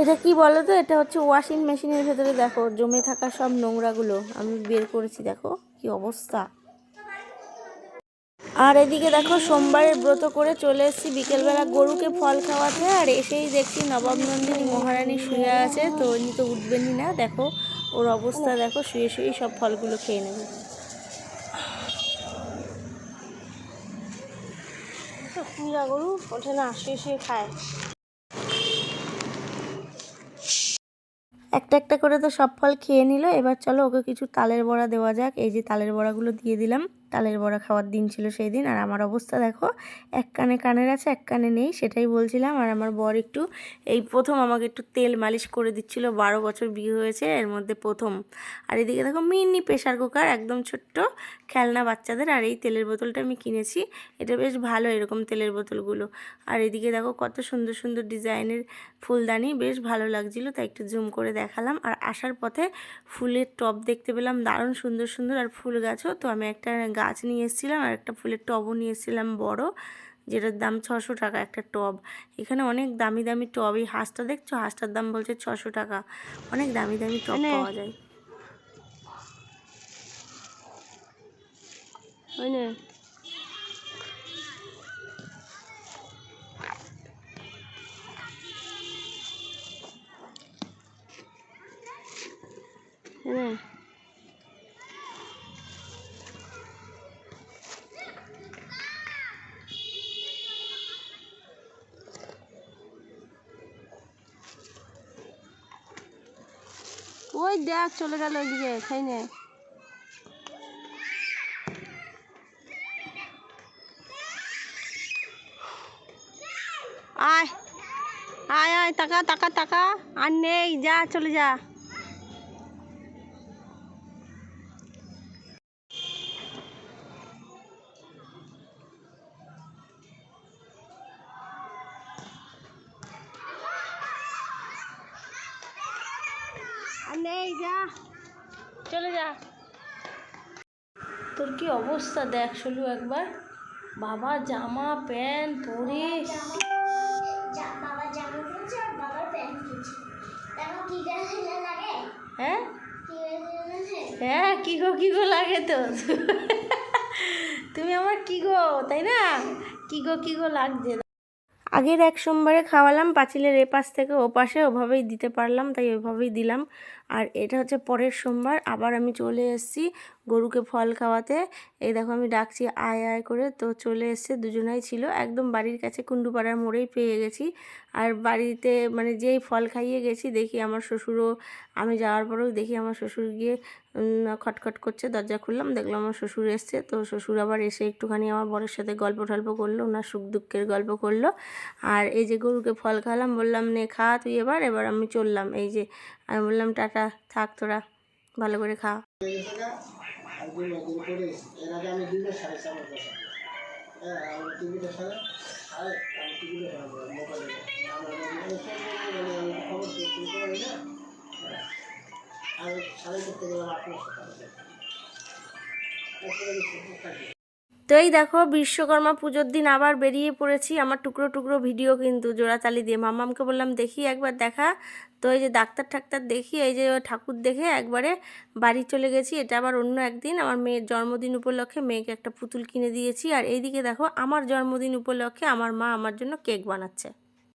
এটা কি বলো তো? এটা হচ্ছে ওয়াশিং মেশিনের ভেতরে দেখো, জমে থাকা সব নোংরাগুলো। আমি বের করেছি, দেখো কি অবস্থা। আর এদিকে দেখো, সোমবারের ব্রত করে চলে এসেছি বিকেলবেলা গরুকে ফল খাওয়াতে, আর এসেই দেখছি নবাব নন্দিনী মহারানী শুয়ে আছে, তো উনি তো উঠবেনই না। দেখো, ওর অবস্থা দেখো, শুয়ে শুয়েই সব ফলগুলো খেয়ে নেবে। গরু, ওঠে না, শুয়ে শুয়ে খায়। একটা একটা করে তো সব ফল খেয়ে নিল। এবার চলো ওকে কিছু তালের বড়া দেওয়া যাক। এই যে তালের বড়াগুলো দিয়ে দিলাম। তালের বড়া খাওয়ার দিন ছিল সেই দিন। আর আমার অবস্থা দেখো, এক কানে কানের আছে, এক কানে নেই, সেটাই বলছিলাম। আর আমার বর একটু, এই প্রথম আমাকে একটু তেল মালিশ করে দিচ্ছিল। বারো বছর বিয়ে হয়েছে, এর মধ্যে প্রথম। আর এদিকে দেখো, মিনি প্রেশার কুকার, একদম ছোট্ট খেলনা বাচ্চাদের। আর এই তেলের বোতলটা আমি কিনেছি। এটা বেশ ভালো এরকম তেলের বোতলগুলো। আর এদিকে দেখো, কত সুন্দর সুন্দর ডিজাইনের ফুলদানি, বেশ ভালো লাগছিল, তাই একটু জুম করে দেখালাম। আর আসার পথে ফুলের টব দেখতে পেলাম দারুণ সুন্দর সুন্দর আর ফুল গাছও। তো আমি একটা গাছ নিয়ে এসেছিলাম আর একটা ফুলের টবও নিয়ে এসেছিলাম বড় যেটার দাম ছশো টাকা একটা টব। এখানে অনেক দামি দামি টব এই হাঁসটা দেখছ? হাঁসটার দাম বলছে ছশো টাকা। অনেক দামি দামি টব পাওয়া যায়। ওই ওই দেখ, চলে গেল ওইদিকে, খাই নে। আয় আয় আয় টাকা টাকা টাকা আর নেই, যা, চলে যা। চলে যা। তোর কি অবস্থা দেখ শুলু একবার। বাবা জামা প্যান্ট পরে হ্যাঁ? কি হ্যাঁ কি গো কি গো লাগে তো তুমি আমার কি গো তাই না? কি গো কি গো লাগছে? আগের এক সোমবারে খাওয়ালাম পাঁচিলের এপাশ থেকে ওপাশে ওভাবেই দিতে পারলাম তাই ওইভাবেই দিলাম। আর এটা হচ্ছে পরের সোমবার, আবার আমি চলে এসেছি গরুকে ফল খাওয়াতে। এই দেখো আমি ডাকছি আয় আয় করে, তো চলে এসছে, দুজনাই ছিল। একদম বাড়ির কাছে কুন্ডুপাড়ার মোড়েই পেয়ে গেছি। আর বাড়িতে মানে যেই ফল খাইয়ে গেছি, দেখি আমার শ্বশুরও, আমি যাওয়ার পরেও দেখি আমার শ্বশুর গিয়ে খটখট করছে, দরজা খুললাম, দেখলাম আমার শ্বশুর এসছে। তো শ্বশুর আবার এসে একটুখানি আমার বরের সাথে গল্প টল্প করল, ওনার সুখ দুঃখের গল্প করল। আর এই যে গরুকে ফল খাওয়ালাম, বললাম, নে, খা তুই এবার। এবার আমি চললাম, এই যে, আমি বললাম, টাটা থাক তোরা ভালো করে খা। সাড়ে করতে গেলাম থাকি তো এই দেখো বিশ্বকর্মা পুজোর দিন আবার বেরিয়ে পড়েছি। আমার টুকরো টুকরো ভিডিও কিন্তু জোড়াতালি দিয়ে মামামকে বললাম, দেখি একবার দেখা। তো এই যে ডাক্তার ঠাক্তার দেখি, এই যে ঠাকুর দেখে একবারে বাড়ি চলে গেছি। এটা আবার অন্য একদিন। আমার মেয়ের জন্মদিন উপলক্ষে মেয়েকে একটা পুতুল কিনে দিয়েছি। আর এইদিকে দেখো আমার জন্মদিন উপলক্ষে আমার মা আমার জন্য কেক বানাচ্ছে।